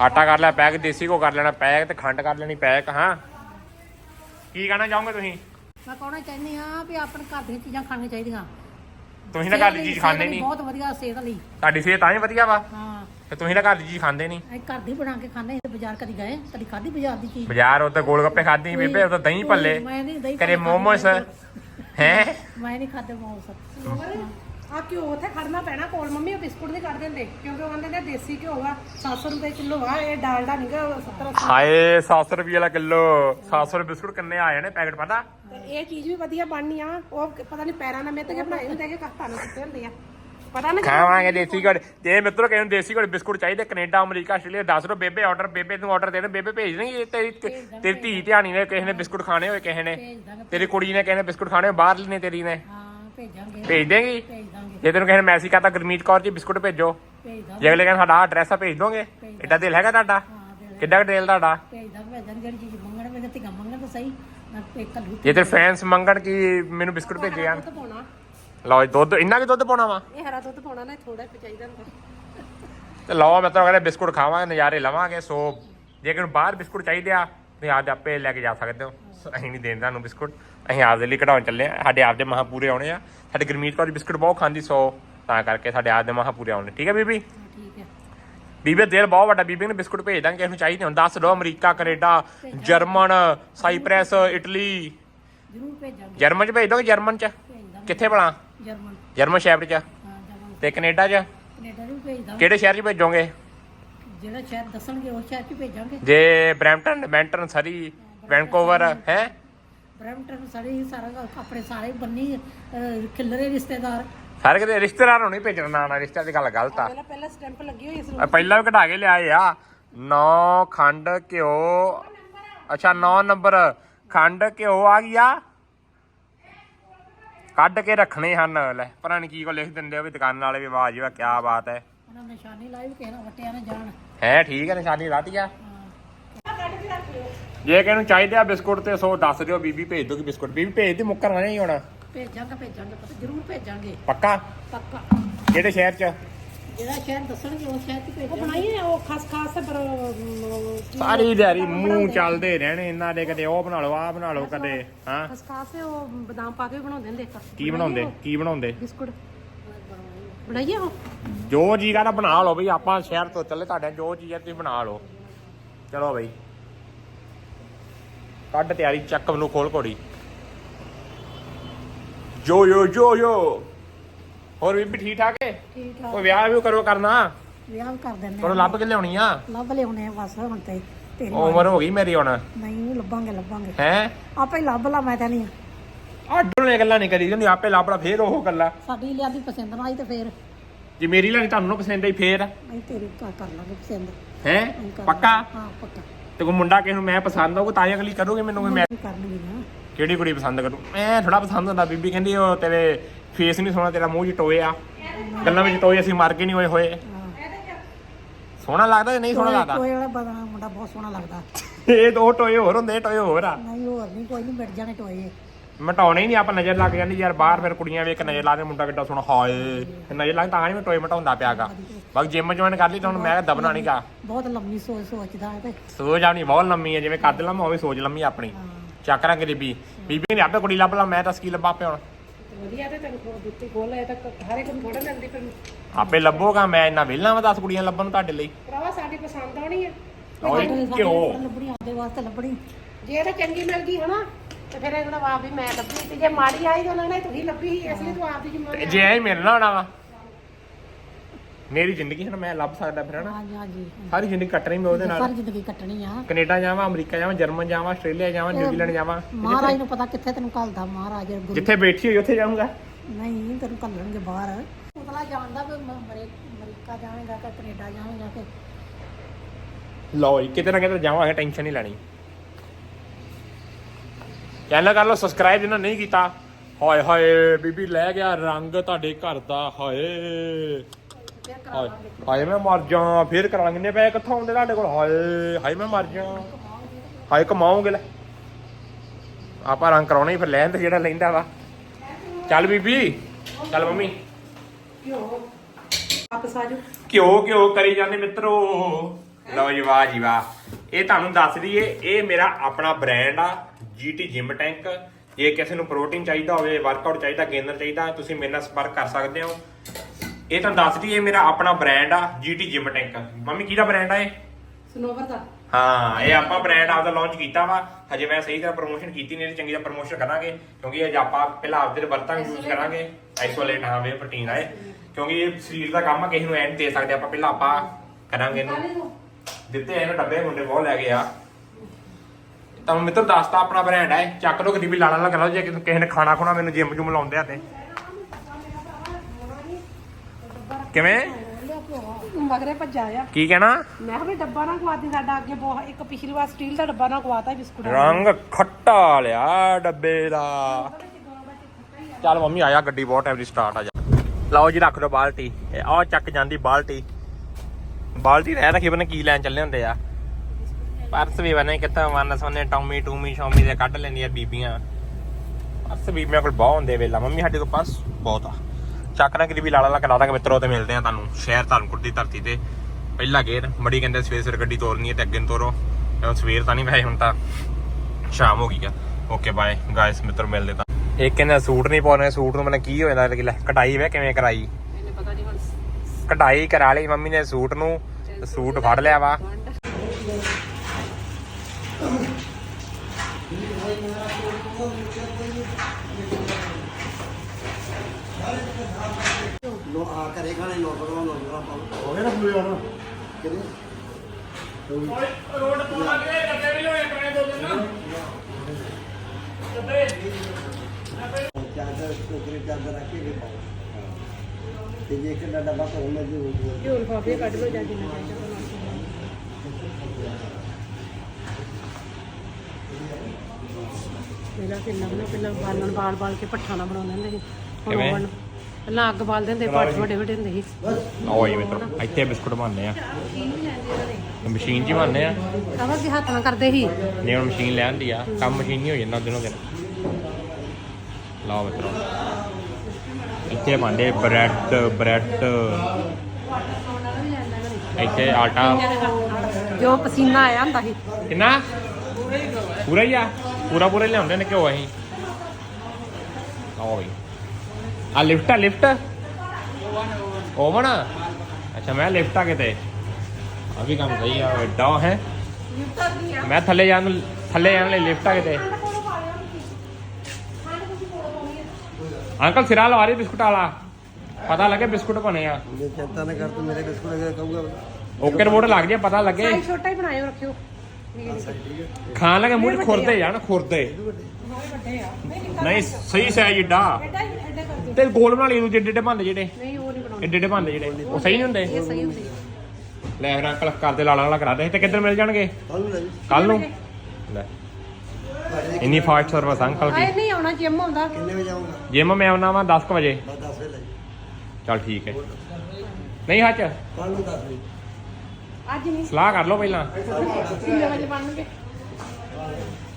ਆਟਾ ਕਰ ਲਿਆ ਪੈਕ ਦੇਸੀ ਕੋ ਕਰ ਲੈਣਾ ਪੈਕ ਤੇ ਖੰਡ ਕਰ ਲੈਣੀ ਪੈਕ ਹਾਂ। ਕੀ ਕਹਿਣਾ ਚਾਹੋਗੇ ਤੁਸੀਂ? ਮੈਂ ਕਹਣਾ ਚਾਹੁੰਦੀ ਹਾਂ ਵੀ ਆਪਣੇ ਘਰ ਦੀਆਂ ਚੀਜ਼ਾਂ ਖਾਣੀਆਂ ਚਾਹੀਦੀਆਂ। ਤੁਸੀਂ ਨਾ ਘਰ ਦੀ ਚੀਜ਼ ਖਾਂਦੇ ਨਹੀਂ। ਬਹੁਤ ਵਧੀਆ ਸਿਹਤ ਲਈ। ਤੁਹਾਡੀ ਸਿਹਤ ਤਾਂ ਹੀ ਵਧੀਆ ਵਾ। ਹਾਂ। ਤੇ ਤੁਸੀਂ ਨਾ ਘਰ ਦੀ ਚੀਜ਼ ਖਾਂਦੇ ਨਹੀਂ। ਅਸੀਂ ਘਰ ਦੀ ਬਣਾ ਕੇ ਖਾਂਦੇ ਹਾਂ ਬਾਜ਼ਾਰ ਕਦੀ ਗਏ ਕਦੀ ਖਾਧੀ ਬਾਜ਼ਾਰ ਦੀ ਚੀਜ਼। ਬਾਜ਼ਾਰ ਉੱਤੇ ਗੋਲ ਗੱਪੇ ਖਾਦੀ ਬੇਬੇ ਉੱਤੇ ਦਹੀਂ ਭੱਲੇ ਮੈਂ ਨਹੀਂ ਦਹੀਂ ਕਰੇ ਮੋਮੋਸ ਹੈ? ਮੈਂ ਨਹੀਂ ਖਾਦੇ ਮੋਮੋਸ। ਆ ਘਿਓ ਉੱਥੇ ਖੜਨਾ ਪੈਣਾ ਕੋਲ ਮੰਮੀ ਉਹ ਬਿਸਕੁਟ ਨਹੀਂ ਕੱਢ ਦਿੰਦੇ ਕਿਉਂਕਿ ਉਹ ਕਹਿੰਦੇ ਨੇ ਦੇਸੀ ਘਿਓ ਆ 700 ਰੁਪਏ ਕਿਲੋ ਆ ਇਹ ਡਾਲਡਾ ਨਹੀਂ ਗਾ 70 80 ਹਾਏ 700 ਰੁਪਏ ਵਾਲਾ ਕਿਲੋ 700 ਰੁਪਏ ਬਿਸਕੁਟ ਕਿੰਨੇ ਆ ਜਾਣੇ ਪੈਕਟ ਪਤਾ? ਤੇ ਇਹ ਚੀਜ਼ ਵੀ ਵਧੀਆ ਬਣਨੀ ਆ ਉਹ ਪਤਾ ਨਹੀਂ ਪੈਰਾਂ ਨਾਲ ਮਿੱਤ ਕੇ ਬਣਾਏ ਹੁੰਦੇ ਕਿ ਕੱਪਾਂ ਨਾਲ ਕਿੱਥੇ ਹੁੰਦੇ ਆ। ਪਤਾ ਨਹੀਂ ਖਾਵਾਂਗੇ ਦੇਸੀ ਘੜ ਜੇ ਮਿੱਤਰੋ ਕਹਿੰਦੇ ਦੇਸੀ ਘੜ ਬਿਸਕੁਟ ਚਾਹੀਦੇ ਕੈਨੇਡਾ ਅਮਰੀਕਾ ਆਸਟ੍ਰੇਲੀਆ ਦੱਸ ਦੋ ਬੇਬੇ ਆਰਡਰ ਬੇਬੇ ਨੂੰ ਆਰਡਰ ਦੇਣ ਬੇਬੇ ਭੇਜ ਦੇਣਗੇ ਤੇਰੀ ਤੇਰੀ ਧੀ ਧਿਆਣੀ ਨੇ ਕਿਸੇ ਨੇ ਬਿਸਕੁਟ ਖਾਣੇ ਹੋਏ ਕਿਸੇ ਨੇ। ਤੇਰੀ ਕੁੜੀ ਨੇ ਕਿਸੇ ਨੇ ਬਿਸਕੁਟ ਖਾਣੇ ਹੋਏ ਬਾਹਰਲੀ ਨੇ ਤੇਰੀ ਨੇ। ਹਾਂ। ਭੇਜਾਂਗੇ। ਭੇਜ ਦੇਂਗੀ? ਭੇਜ ਦਾਂਗੇ। ਜੇ ਤੈਨੂੰ ਕਿਸੇ ਨੇ ਮੈਸੇਜ ਕਰਤਾ ਗੁਰਮੀਤ ਕੌਰ ਜੀ ਬਿਸਕੁਟ ਭੇਜੋ। ਭੇਜ ਦਾਂਗੇ। ਜੇ ਅਗਲੇ ਕਹਿੰਦੇ ਸਾਡਾ ਐਡਰੈਸ ਆ ਭੇਜ ਦੋਗੇ। ਐਡਾ ਦਿਲ ਹੈਗਾ ਤੁਹਾਡਾ? ਹਾਂ ਕਿੱਡਾ ਕੁ ਦਿਲ ਤੁਹਾਡਾ? ਭੇਜ ਦਾਂਗੇ। ਭੇਜ ਦਾਂਗੇ ਜਿਹੜੀ ਚੀਜ਼ ਮੰਗਣ ਮੇਰੇ ਤੇ ਮੰਗਣ ਤਾਂ ਸਹੀ। ਨਾ ਇੱਕ ਕੱਲੂ ਜੇ ਤੇਰੇ ਫੈਨਸ ਮੰਗਣ ਕਿ ਮੈਨੂੰ ਬਿਸਕੁਟ ਭੇਜੇ ਦੁੱਧ ਪਾਉਣਾ। ਲਓ ਜੀ ਦੁੱਧ ਇੰਨਾ ਕਿ ਦੁੱਧ ਪਾਉਣਾ ਵਾ? ਇਹ ਹਰਾ ਦੁੱਧ ਪਾਉਣਾ ਨਾ ਥੋੜਾ ਜਿਹਾ ਚਾਹੀਦਾ ਹੁੰਦਾ ਤੇ ਲਓ ਮੈਂ ਤਾਂ ਕਹਿੰਦਾ ਬਿਸਕੁਟ ਖਾਵਾਂਗੇ ਨਜ਼ਾਰੇ ਲਵਾਂਗੇ ਸੋ ਜੇ ਕਿਸੇ ਨੂੰ ਬਾਹਰ ਬਿਸਕੁਟ ਚਾਹੀਦੇ ਆ ਤੁਸੀਂ ਆਪਦੇ ਆਪੇ ਲੈ ਕੇ ਜਾ ਸਕਦੇ ਹੋ। ਸੋ ਅਸੀਂ ਨਹੀਂ ਦੇਣ ਤੁਹਾਨੂੰ ਬਿਸਕੁਟ। ਅਸੀਂ ਆਪਦੇ ਲਈ ਕਢਾਉਣ ਚੱਲੇ ਆ ਸਾਡੇ ਆਪਦੇ ਮਹਾਂ ਪੂਰੇ ਆਉਣੇ ਆ। ਸਾਡੇ ਗੁਰਮੀਤ ਕੌਰ ਬਿਸਕੁਟ ਬਹੁਤ ਖਾਂਦੀ ਸੋ ਤਾਂ ਕਰਕੇ ਸਾਡੇ ਆਪਦੇ ਮਹਾਂ ਪੂਰੇ ਆਉਣੇ। ਠੀਕ ਹੈ ਬੀਬੀ? ਠੀਕ ਹੈ। ਬੀਬੀ ਦਾ ਦਿਲ ਬਹੁਤ ਵੱਡਾ ਬੀਬੀ ਨੂੰ ਬਿਸਕੁਟ ਭੇਜ ਦਾਂਗੇ ਕਿਸੇ ਨੂੰ ਚਾਹੀਦੇ ਹੁਣ ਦੱਸ ਦਿਓ America Canada German Cyprus Italy. ਜ਼ਰੂਰ ਭੇਜਾਂਗੇ। ਜਰਮਨ ਚ ਭੇਜ ਦੋਗੇ? ਜਰਮਨ ਚ? ਕਿੱਥੇ ਭਲਾ? ਜਰਮਨ। ਜਰਮਨ ਸ਼ਹਿਰ ਚ? ਤੇ ਕੈਨੇਡਾ ਚ? ਕੈਨੇਡਾ ਨੂੰ ਭੇਜ ਦਾਂਗੇ। ਕਿਹੜੇ ਸ਼ਹਿਰ ਚ ਭੇਜੋਗੇ? ਜਿਹੜਾ ਸ਼ਹਿਰ ਦੱਸਣਗੇ ਉਹ ਸ਼ਹਿਰ 'ਚ ਭੇਜਾਂਗੇ। ਜੇ ਬ੍ਰੈਂਪਟਨ ਬੈਂਟਨ ਸਰੀ ਵੈਨਕੂਵਰ ਹੈ? ਬ੍ਰੈਂਟਨ ਸਾਰੇ ਹੀ ਸਾਰਾ ਆਪਣੇ ਸਾਰੇ ਬੰਨੀ ਅਹ, ਖਿੱਲਰੇ ਰਿਸ਼ਤੇਦਾਰ। ਸਾਰੇ ਕਿਤੇ ਰਿਸ਼ਤੇਦਾਰ ਨੂੰ ਨਹੀਂ ਭੇਜਣਾ ਨਾ ਨਾ ਰਿਸ਼ਤੇਦਾਰ ਦੀ ਗੱਲ ਗਲਤ ਆ। ਪਹਿਲਾਂ ਪਹਿਲਾਂ ਸਟੈਂਪ ਲੱਗੀ ਹੋਈ ਇਸ ਆ ਪਹਿਲਾਂ ਵੀ ਕਢਾ ਕੇ ਲਿਆਏ ਆ। 9 ਖੰਡ ਘਿਓ। ਅੱਛਾ 9 ਨੰਬਰ। ਖੰਡ ਘਿਓ ਆ ਗਿਆ ਕੱਢ ਕੇ ਰੱਖਣੇ ਹਨ। ਲੈ ਪਤਾ ਨਹੀਂ ਕੀ ਕੋ ਲਿਖ ਦਿੰਦੇ ਆ ਵੀ ਦੁਕਾਨ ਵਾਲੇ ਵੀ ਵਾਹ ਜੀ ਵਾਹ ਕੀ ਬਾਤ ਹੈ। ਉਹਨਾਂ ਨੇ ਨਿਸ਼ਾਨੀ ਲਾਈ ਵੀ ਕਿਸੇ ਨਾਲ ਵਟਿਆ ਨਾ ਜਾਣ। ਹੈ ਠੀਕ ਹੈ ਨਿਸ਼ਾਨੀ ਲਾਤੀ ਆ। ਜੇ ਕਿਸੇ ਨੂੰ ਚਾਹੀਦੇ ਆ ਬਿਸਕੁਟ ਤੇ ਸੋ ਦੱਸ ਦਿਓ ਬੀਬੀ ਭੇਜ ਦੋਗੀ ਬਿਸਕੁਟ। ਬੀਬੀ ਭੇਜ ਦੇ ਮੁੱਕਰਨਾ ਨਹੀਂ ਹੋਣਾ। ਭੇਜਾਂਗੇ ਭੇਜਾਂਗੇ ਪਤਾ ਜ਼ਰੂਰ ਭੇਜਾਂਗੇ। ਪੱਕਾ? ਪੱਕਾ। ਕਿਹੜੇ ਸ਼ਹਿਰ ਚ? ਜਿਹੜਾ ਸ਼ਹਿਰ ਦੱਸਣਗੇ ਉਹ ਸ਼ਹਿਰ ਚ ਉਹ ਭੇਜਾਂਗੇ। ਬਣਾਈ ਹੈ ਉਹ ਖਸ ਖਸ ਪਰ ਸਾਰੀ ਦਿਹਾੜੀ ਮੂੰਹ ਚੱਲਦੇ ਰਹਿਣੇ ਇਹਨਾਂ ਦੇ ਕਦੇ ਉਹ ਬਣਾ ਲਓ ਆ ਬਣਾ ਲਓ ਕਦੇ ਹਾਂ। ਖਸ ਖਸ ਉਹ ਬਦਾਮ ਪਾ ਕੇ ਬਣਾਉਂਦੇ ਨੇ ਦੇਖ ਕੀ ਬਣਾਉਂਦੇ? ਕੀ ਬਣਾਉਂਦੇ? ਬਿਸਕੁਟ। ਬਣਾਈਏ ਉਹ? ਜੋ ਜੀ ਕਹਦਾ ਬਣਾ ਲਓ ਬਈ ਆਪਾਂ ਸ਼ਹਿਰ ਤੋਂ ਚੱਲੇ ਤੁਹਾਡੇ ਜੋ ਚੀਜ਼ ਹੈ ਤੁਸੀਂ ਬਣਾ ਲਓ। ਚਲੋ ਬਈ। ਕੱਢ ਤਿਆਰੀ ਚੱਕ ਮੈਨੂੰ ਖੋਲ ਘੋੜੀ। ਜੋ ਯੋ ਜੋ ਯੋ ਹੋਰ ਵੀ ਠੀਕ ਠਾਕ ਹੈ ਠੀਕ ਆ ਕੋਈ ਵਿਆਹ ਵੀ ਕਰੋ ਕਰਨਾ? ਵਿਆਹ ਕਰ ਦਿੰਦੇ ਆ। ਲੱਭ ਕੇ ਲਿਆਉਣੀ ਆ? ਲੱਭ ਲਿਆਉਣੇ ਆ ਬਸ ਹੁਣ ਤੇ। ਤੇਰੀ ਉਮਰ ਹੋ ਗਈ ਮੇਰੀ ਹੁਣ। ਨਹੀਂ ਲੱਭਾਂਗੇ ਲੱਭਾਂਗੇ। ਹੈ? ਆਪੇ ਲੱਭ ਲਾ ਮੈਂ ਤਾਂ ਨਹੀਂ। ਆਡੂ ਨੇ ਗੱਲਾਂ ਨਹੀਂ ਕਰੀ ਜਾਂਦੀ ਆਪੇ ਲੱਭਣਾ ਫੇਰ ਉਹ ਗੱਲਾਂ। ਸਾਡੀ ਲਿਆਦੀ ਪਸੰਦ ਨਾ ਆਈ ਤੇ ਫੇਰ। ਜੇ ਮੇਰੀ ਲੈਣੀ ਤੁਹਾਨੂੰ ਨਾ ਪਸੰਦ ਆਈ ਫੇਰ? ਅਸੀਂ ਤੇਰੀ ਕਰ ਕਰ ਲਾਂਗੇ ਪਸੰਦ। ਹੈ? ਪੱਕਾ। ਹਾਂ ਪੱਕਾ। ਤੇ ਕੋਈ ਮੁੰਡਾ ਕਿਸੇ ਨੂੰ ਮੈਂ ਪਸੰਦ ਆਊਗਾ ਤਾਂ ਹੀ ਅਗਲੀ ਕਰੂਗੀ ਮੈਨੂੰ ਵੀ ਮੈਂ ਵੀ ਕਰ ਲੂਗੀ ਨਾ। ਕਿਹੜੀ ਕੁੜੀ ਪਸੰਦ ਕਰੂ? ਮੈਂ ਥੋੜਾ ਪਸੰਦ ਹੁੰਦਾ ਬੀਬੀ ਕਹਿੰਦੀ ਉਹ ਤੇਰੇ ਫੇਸ ਨਹੀਂ ਸੋਹਣਾ ਤੇਰਾ ਮੂੰਹ ਜੀ ਟੋਏ ਆ। ਗੱਲਾਂ ਵਿੱਚ ਟੋਏ ਅਸੀਂ ਮਰ ਕੇ ਨਹੀਂ ਹੋਏ ਹੋਏ। ਸੋਹਣਾ ਲੱਗਦਾ ਨਹੀਂ ਸੋਹਣਾ ਲੱਗਦਾ? ਕੋਈ ਵਾਲਾ ਬੜਾ ਮੁੰਡਾ ਬਹੁਤ ਸੋਹਣਾ ਲੱਗਦਾ। ਇਹ ਦੋ ਟੋਏ ਹੋਰ ਹੁੰਦੇ ਟੋਏ ਹੋਰ ਆ। ਨਹੀਂ ਹੋਰ ਨਹੀਂ ਕੋਈ ਨਹੀਂ ਮਿਟ ਜਾਣੇ ਟੋਏ। ਮਟਾਉਣੇ ਹੀ ਨਹੀਂ ਆਪਾਂ ਨਜ਼ਰ ਲੱਗ ਜਾਂਦੀ ਯਾਰ ਬਾਹਰ ਫਿਰ ਕੁੜੀਆਂ ਵੇਖ ਨਜ਼ਰ ਲਾ ਦੇ ਮੁੰਡਾ ਕਿੱਡਾ ਸੋਹਣਾ ਹਾਏ। ਨਜ਼ਰ ਲੱਗ ਤਾਂ ਨਹੀਂ ਮੈਂ ਟੋਏ ਮਟਾਉਂਦਾ ਪਿਆਗਾ। ਬਾਕੀ ਜਿਮ ਜੁਆਇਨ ਕਰ ਲਈ ਤਾਂ ਹੁਣ ਮੈਂ ਦਬਣਾ ਨਹੀਂਗਾ ਬਹੁਤ ਲੰਮੀ ਸੋਚ ਸੋਚਦਾ ਹੈ ਤੇ। ਸੋਚ ਆਪਣੀ ਬਹੁਤ ਲੰਮੀ ਹੈ ਜਿਵੇਂ ਕੱਦ ਲੰਮਾ ਹੋਵੇ ਸੋਚ ਲੰਮੀ ਆਪਣੀ। ਹਾਂ ਚੱਕ ਰਾਂ ਗਰੀਬੀ। ਬੀਬੀ ਨੇ ਆਪੇ ਕੁੜੀ ਲੱਭ ਲਾ ਮੈਂ ਤਾਂ ਕੀ ਲੱਭਾ ਪਿਆ ਹੁਣ। ਵਧੀਆ ਤੇ ਤੈਨੂੰ ਖੋ ਦਿੱਤੀ ਖੋਲ ਇਹ ਤਾਂ ਹਰ ਇੱਕ ਨੂੰ ਥੋੜਾ ਮਿਲਦੀ ਫਿਰ ਆਪੇ ਲੱਭੋਗਾ ਮੈਂ ਇੰਨਾ ਵਿਹਲਾ ਮੈਂ 10 ਕੁੜੀਆਂ ਲੱਭਣ ਨੂੰ ਤੁਹਾਡੇ ਲਈ। ਭਰਾਵਾ ਸਾਡੀ ਪਸੰਦ ਆਉਣੀ ਹੈ ਓਏ ਕਿਉਂ? ਲੱਭਣੀ ਆਦੇ ਵਾਸਤੇ ਲੱਭਣੀ। ਜੇ ਇਹ ਤਾਂ ਚੰਗੀ ਮਿਲ ਗਈ ਹਨਾ? ਤੇ ਫਿਰ ਇਹਦਾ ਵਾਹ ਵੀ ਮੈਂ ਲੱਭੀ ਤੇ ਜੇ ਮਾੜੀ ਆਈ ਤਾਂ ਉਹਨਾਂ ਨੇ ਤੁਸੀਂ ਲੱਭੀ ਇਸ ਲਈ ਤੂੰ ਆਪ ਦੀ ਤੇ ਜਿੰਮੇਵਾਰੀ ਜੇ ਐ ਮਿਲਣਾ ਹੋਣਾ ਵਾ ਮੇਰੀ ਜ਼ਿੰਦਗੀ ਹੁਣ ਮੈਂ ਲੱਭ ਸਕਦਾ ਫਿਰ ਹਨਾ? ਹਾਂਜੀ ਹਾਂਜੀ। ਸਾਰੀ ਜ਼ਿੰਦਗੀ ਕੱਟਣੀ ਮੈਂ ਉਹਦੇ ਨਾਲ। ਸਾਰੀ ਜ਼ਿੰਦਗੀ ਕੱਟਣੀ ਆ। ਕੈਨੇਡਾ ਜਾਵਾਂ ਅਮਰੀਕਾ ਜਾਵਾਂ ਜਰਮਨ ਜਾਵਾਂ ਆਸਟ੍ਰੇਲੀਆ ਜਾਵਾਂ ਨਿਊਜ਼ੀਲੈਂਡ ਜਾਵਾਂ। ਮਹਾਰਾਜ ਨੂੰ ਪਤਾ ਕਿੱਥੇ ਤੈਨੂੰ ਘੱਲਦਾ ਮਹਾਰਾਜ ਗੁਰੂ। ਜਿੱਥੇ ਬੈਠੀ ਹੋਈ ਉੱਥੇ ਜਾਊਂਗਾ। ਨਹੀਂ ਤੈਨੂੰ ਘੱਲਣਗੇ ਬਾਹਰ। ਉਤਲਾ ਜਾਣਦਾ ਵੀ ਮ- ਅਮਰੀਕਾ ਜਾਵੇਂਗਾ ਕਿ ਕੈਨੇਡਾ ਜਾਵੇਂਗਾ ਕਿ ਲਓ ਜੀ ਕਿਤੇ ਨਾ ਕਿਤੇ ਜਾਵਾਂਗੇ ਟੈਨਸ਼ਨ ਨਹੀਂ ਲੈਣੀ। ਚੈਨਲ ਕਰ ਲਓ ਸਬਸਕ੍ਰਾਈਬ ਜਿਹਨਾਂ ਨਹੀਂ ਕੀਤਾ। ਹਾਏ ਹਾਏ ਬੀਬੀ ਲੈ ਗਿਆ ਰੰਗ ਤੁਹਾਡੇ ਘਰ ਦਾ ਹਾਏ। ਹਾਏ ਹਾਏ ਮੈਂ ਮਰ ਜਾ ਫੇਰ ਕਰਾਂਗੇ ਕਿੰਨੇ ਪੈਸੇ ਕਿੱਥੋਂ ਆਉਂਦੇ ਤੁਹਾਡੇ ਕੋਲ? ਹਾਏ ਹਾਏ ਮੈਂ ਮਰ ਜਾ। ਹਾਏ ਕਮਾਉਂਗੇ ਲੈ। ਆਪਾਂ ਰੰਗ ਕਰਾਉਣਾ ਹੀ ਫਿਰ ਲੈਣ ਤੇ ਜਿਹੜਾ ਲੈਂਦਾ ਵਾ। ਚੱਲ ਬੀਬੀ ਚੱਲ ਮੰਮੀ। ਕਿਉਂ ਵਾਪਸ ਆ ਜਾਓ। ਕਰੀ ਜਾਂਦੇ ਮਿੱਤਰੋ। ਲਓ ਜੀ ਵਾਹ ਜੀ ਵਾਹ। ਇਹ ਤੁਹਾਨੂੰ ਦੱਸ ਦਈਏ ਇਹ ਮੇਰਾ ਆਪਣਾ ਬ੍ਰਾਂਡ ਆ। ਜੀਟੀ ਜਿਮ ਟੈਂਕ ਜੇ ਕਿਸੇ ਨੂੰ ਪ੍ਰੋਟੀਨ ਚਾਹੀਦਾ ਹੋਵੇ ਵਰਕਆਊਟ ਚਾਹੀਦਾ ਗੇਨਰ ਚਾਹੀਦਾ ਤੁਸੀਂ ਮੇਰੇ ਨਾਲ ਸੰਪਰਕ ਕਰ ਸਕਦੇ ਹੋ। ਇਹ ਤੁਹਾਨੂੰ ਦੱਸ ਦਈਏ ਮੇਰਾ ਆਪਣਾ ਬ੍ਰਾਂਡ ਆ ਜੀਟੀ ਜਿਮ ਟੈਂਕ। ਮੰਮੀ ਕਿਹਦਾ ਬ੍ਰਾਂਡ ਆ ਇਹ? ਸਨੋਵਰ ਦਾ। ਹਾਂ ਇਹ ਆਪਾਂ ਬ੍ਰਾਂਡ ਆਪਦਾ ਲਾਂਚ ਕੀਤਾ ਵਾ। ਹਜੇ ਮੈਂ ਸਹੀ ਤਰ੍ਹਾਂ ਪ੍ਰੋਮੋਸ਼ਨ ਕੀਤੀ ਨਹੀਂ ਚੰਗੀ ਤਰ੍ਹਾਂ ਪ੍ਰੋਮੋਸ਼ਨ ਕਰਾਂਗੇ ਕਿਉਂਕਿ ਇਹ ਆਪਾਂ ਪਹਿਲਾਂ ਆਪਦੇ ਵਰਤਾਂਗੇ ਯੂਜ਼ ਕਰਾਂਗੇ। ਆਈਸੋਲੇਟ ਹਾਂ ਵੇ ਪ੍ਰੋਟੀਨ ਆਏ ਕਿਉਂਕਿ ਇਹ ਸਰੀਰ ਦਾ ਕੰਮ ਆ ਕਿਸੇ ਨੂੰ ਐਂ ਦੇ ਸਕਦੇ ਆਪਾਂ ਪਹਿਲਾਂ ਆਪਾਂ ਕਰਾਂਗੇ ਇਹਨੂੰ। ਦਿੱਤੇ ਇਹਨੂੰ ਡੱਬੇ ਮੁੰਡੇ ਬਹੁਤ ਲੈ ਗਏ ਆ। ਤੁਹਾਨੂੰ ਮਿੱਤਰ ਦੱਸਤਾ ਆਪਣਾ ਬ੍ਰਾਂਡ ਹੈ ਚੱਕ ਲੋ ਕਦੀ ਵੀ ਲਾਣਾ ਨਾ ਕਰੋ ਜੇ ਕਿਸੇ ਨੇ ਖਾਣਾ ਖੁਣਾ ਮੈਨੂੰ ਜਿਮ ਜੁਮ ਲਾਉਂਦੇ ਆ ਤੇ। ਕਿਵੇਂ? ਮਗਰੇ ਭੱਜਾ ਆ। ਕੀ ਕਹਿਣਾ? ਮੈਂ ਕਿਹਾ ਵੀ ਡੱਬਾ ਨਾ ਖਵਾਦੀ ਸਾਡਾ ਅੱਗੇ ਬਹੁਤ ਇੱਕ ਪਿਛਲੀ ਵਾਰ ਸਟੀਲ ਦਾ ਡੱਬਾ ਨਾ ਖਵਾਤਾ ਬਿਸਕੁਟ ਰੰਗ ਖੱਟਾ ਲਿਆ ਡੱਬੇ ਦਾ। ਚੱਲ ਮੰਮੀ ਆਇਆ ਗੱਡੀ ਬਹੁਤ ਟਾਈਮ ਦੀ ਸਟਾਰਟ ਆ ਜਾ। ਲਓ ਜੀ ਰੱਖ ਦੋ ਬਾਲਟੀ। ਆਹ ਚੱਕ ਜਾਂਦੀ ਬਾਲਟੀ। ਬਾਲਟੀ ਰਹਿ ਰੱਖੀ ਬਨੇ ਕੀ ਲੈਣ ਚੱਲੇ ਹੁੰਦੇ ਆ। ਪਰਸ ਵੀ ਬਨੇ ਕਿੱਥੇ ਵਨ ਸੋਨੇ ਟੌਮੀ ਟੂਮੀ ਸ਼ੌਮੀ ਦੇ ਕੱਢ ਲੈਂਦੀਆਂ ਬੀਬੀਆਂ। ਪਰਸ ਬੀਬੀਆਂ ਕੋਲ ਬਹੁਤ ਹੁੰਦੇ ਵੇਲਾ। ਮੰਮੀ ਸਾਡੇ ਕੋਲ ਪਰਸ ਬਹੁਤ ਆ। ਚੱਕ ਨਾ ਕਰੀਬੀ ਲਾਲਾ ਲਾ ਕਰਾ ਦਾਂਗੇ ਮਿੱਤਰੋ ਤੇ ਮਿਲਦੇ ਆ ਤੁਹਾਨੂੰ। ਸ਼ਹਿਰ ਧਰਮਕੋਟ ਦੀ ਧਰਤੀ ਤੇ। ਪਹਿਲਾ ਗੇਰ ਮੜੀ ਕਹਿੰਦੇ ਸਵੇਰ ਸਵੇਰ ਗੱਡੀ ਤੋਰਨੀ ਹੈ ਤੇ ਅੱਗੇ ਨੂੰ ਤੋਰੋ। ਸਵੇਰ ਤਾਂ ਨਹੀਂ ਵੈਸੇ ਹੁਣ ਤਾਂ ਸ਼ਾਮ ਹੋ ਗਈ ਆ। ਓਕੇ ਬਾਏ ਗਾਇਸ ਮਿੱਤਰ ਮਿਲਦੇ ਤਾਂ। ਇੱਕ ਕਹਿੰਦਾ ਸੂਟ ਨਹੀਂ ਪਾਉਣੇ ਸੂਟ ਨੂੰ ਮਨੇ ਕੀ ਹੋ ਜਾਂਦਾ? ਲੈ ਕਢਾਈ ਵੇ ਕਿਵੇਂ ਕਰਾਈ? ਇਹਨੇ ਪਤਾ ਨਹੀਂ ਹੁਣ। ਕਢਾਈ ਕਰਾ ਲਈ ਮੰਮੀ ਨੇ ਸੂਟ ਨੂੰ। ਸੂਟ ਫੜ ਲਿਆ ਵਾ। ਲੋ ਆ ਕਰੇ ਖਾਣੇ ਨੋਟ ਬਣਵਾ ਪਾਉ ਹੋ ਗਿਆ ਨਾ ਪੂਰੇ ਹੁਣ ਕਿਹਦੇ? ਰੋਡ ਤੋਂ ਲੱਗ ਗਏ ਕੱਟੇ ਵੀ ਲੋਏ ਪਏ ਦੋ ਦਿਨ ਚਾਦਰ ਟੋਕਰੇ ਚਾਦਰ ਰੱਖ ਕੇ ਵੀ ਪਾਓ। ਤੇ ਜੇ ਇੱਕ ਡੱਬਾ ਤੋਂ ਮੈਂ ਜੀ ਝੋਲ ਪਾਪੇ ਕੱਢ ਲੋ ਜਾਂ ਜਿੰਨਾ ਚਾਹੀਦਾ। ਪਹਿਲਾਂ ਕਿੰਨਾ ਬਣਾ ਪਹਿਲਾਂ ਬਾਲਣ ਬਾਲ ਬਾਲ ਕੇ ਪੱਠਾ ਨਾ ਬਣਾਉਂਦੇ ਹੁੰਦੇ ਸੀ। ਹੁਣ ਕਿਵੇਂ? oven- ਪਹਿਲਾਂ ਅੱਗ ਬਾਲਦੇ ਹੁੰਦੇ ਪੱਠ ਵੱਡੇ ਵੱਡੇ ਹੁੰਦੇ ਸੀ। ਆਓ ਜੀ ਮਿੱਤਰੋ ਇੱਥੇ ਬਿਸਕੁਟ ਬਣਦੇ ਆ। ਮਸ਼ੀਨ 'ਚ ਹੀ ਬਣਦੇ ਆ। ਕਵਰ ਦੇ ਹੱਥ ਨਾਲ ਕਰਦੇ ਸੀ। ਨੇ ਹੁਣ ਮਸ਼ੀਨ ਲੈ ਆਂਦੀ ਆ। ਕੰਮ ਮਸ਼ੀਨ ਨਹੀਂ ਹੋ ਜਾਂਦਾ ਦਿਨੋਂ ਦਿਨ। ਲਾਓ ਮਿੱਤਰੋ। ਇੱਥੇ ਬਣਦੇ ਬ੍ਰੈਡ ਬ੍ਰੈਡ। ਇੱਥੇ ਆਟਾ। ਜੋ ਪਸੀਨਾ ਆਇਆ ਹੁੰਦਾ ਸੀ। ਕਿੰਨਾ? ਪੂਰਾ ਹੀ ਆ? ਪੂਰਾ ਪੂਰਾ ਹੀ ਲਿਆਉਂਦੇ ਨੇ ਕਿਉਂ ਅਸੀਂ। ਆਓ ਬਈ। ਆ ਲਿਫਟ ਆ ਲਿਫਟ? ਓਵਨ? ਅੱਛਾ ਮੈਂ ਲਿਫਟ ਆ ਕਿਤੇ। ਆ ਵੀ ਕੰਮ ਸਹੀ ਆ ਐਡਾ ਹੈ। ਮੈਂ ਥੱਲੇ ਜਾਣ ਨੂੰ ਥੱਲੇ ਜਾਣ ਲਈ ਲਿਫਟ ਆ ਕਿਤੇ। ਅੰਕਲ ਸਿਰਾ ਲਵਾ ਰਹੀ ਬਿਸਕੁਟ ਵਾਲਾ। ਪਤਾ ਲੱਗੇ ਬਿਸਕੁਟ ਬਣੇ ਆ। ਜੇ ਚਿੰਤਾ ਨਾ ਕਰ ਤੂੰ ਮੇਰੇ ਬਿਸਕੁਟ ਕਹੂਗਾ। ਓਕੇ ਰਿਪੋਰਟ ਲੱਗ ਜੇ ਪਤਾ ਲੱਗੇ। ਛੋਟਾ ਹੀ ਬਣਾਇਓ ਰੱਖਿਓ। ਖਾਣ ਲੱਗੇ ਮੂੰਹ 'ਚ ਖੁਰਦੇ ਜਾਣ ਖੁਰਦੇ। ਵੱਡੇ ਆ ਨਹੀਂ ਸਹੀ ਸਾਈਜ਼ ਏਡਾ। ਐਡਾ ਹੀ ਐਡਾ ਕਰਦੇ ਤੇ ਗੋਲ ਬਣਾ ਲਈ ਨੂੰ ਜਿੱਡੇ ਜਿੱਡੇ ਬੰਦੇ ਜਿਹੜੇ। ਨਹੀਂ ਉਹ ਨਹੀਂ ਬਣਾਉਂਦੇ ਏਡੇ ਏਡੇ ਬੰਦੇ ਜਿਹੜੇ ਉਹ ਸਹੀ ਨਹੀਂ ਹੁੰਦੇ? ਇਹ ਸਹੀ ਹੁੰਦੀ ਲੈ ਫਿਰ ਅੰਕਲ ਕਰਦੇ ਲਾਲਾ ਵਾਲਾ ਕਰਾ ਦੇ। ਤੇ ਕਿੱਧਰ ਮਿਲ ਜਾਣਗੇ? ਕੱਲ ਨੂੰ। ਲੈ। ਇੰਨੀ ਫਾਸਟ ਸਰਵਿਸ ਅੰਕਲ ਦੀ। ਨਹੀਂ ਆਉਣਾ ਜਿਮ ਆਉਂਦਾ। ਕਿੰਨੇ ਵਜੇ ਆਉਂਗਾ ਜਿਮ ਮੈਂ ਆਉਣਾ ਵਾ 10 ਕੁ ਵਜੇ। ਬਸ 10 ਵਜੇ ਲੈ ਜੀ। ਚੱਲ ਠੀਕ ਹੈ। ਨਹੀਂ ਹੱਚ ਕੱਲ ਨੂੰ 10 ਵਜੇ। ਅੱਜ ਨਹੀਂ। ਸਲਾਹ ਕਰ ਲਓ ਪਹਿਲਾਂ। ਕਿੰਨੇ ਵਜੇ ਬਣਨਗੇ